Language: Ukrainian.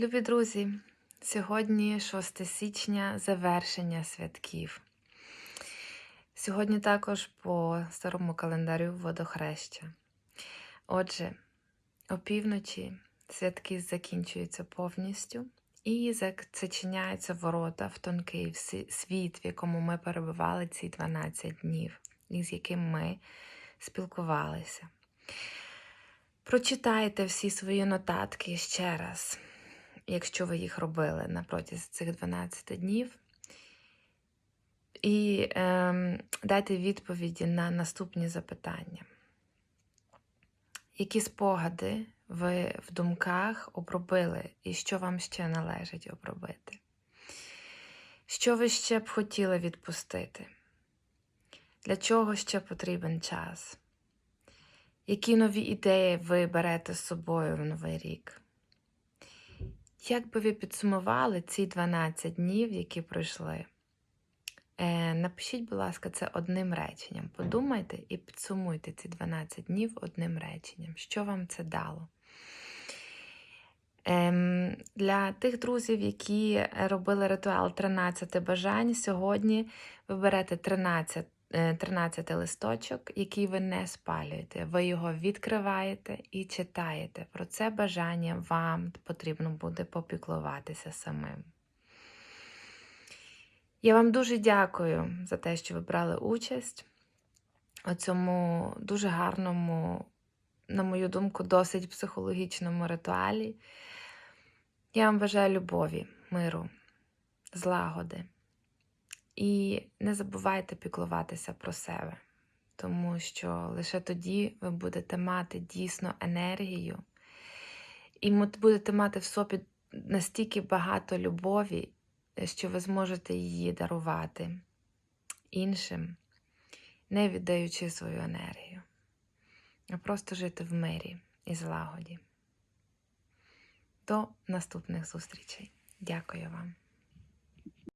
Любі друзі, сьогодні 6 січня, завершення святків. Сьогодні також по старому календарю водохреща. Отже, опівночі святки закінчуються повністю і зачиняються ворота в тонкий світ, в якому ми перебували ці 12 днів, і з яким ми спілкувалися. Прочитайте всі свої нотатки ще раз, якщо ви їх робили на протязі цих 12 днів. І ем, дайте відповіді на наступні запитання. Які спогади ви в думках обробили і що вам ще належить обробити? Що ви ще б хотіли відпустити? Для чого ще потрібен час? Які нові ідеї ви берете з собою в новий рік? Як би ви підсумували ці 12 днів, які пройшли? Е, напишіть, будь ласка, це одним реченням. Подумайте і підсумуйте ці 12 днів одним реченням. Що вам це дало? Ем, для тих друзів, які робили ритуал 13 бажань, сьогодні ви берете 13 е, 13 листочок, який ви не спалюєте. Ви його відкриваєте і читаєте. Про це бажання вам потрібно буде попіклуватися самим. Я вам дуже дякую за те, що ви брали участь у цьому дуже гарному, на мою думку, досить психологічному ритуалі. Я вам бажаю любові, миру, злагоди. І не забувайте піклуватися про себе, тому що лише тоді ви будете мати дійсно енергію і будете мати в собі настільки багато любові, що ви зможете її дарувати іншим, не віддаючи свою енергію, а просто жити в мирі і злагоді. До наступних зустрічей. Дякую вам.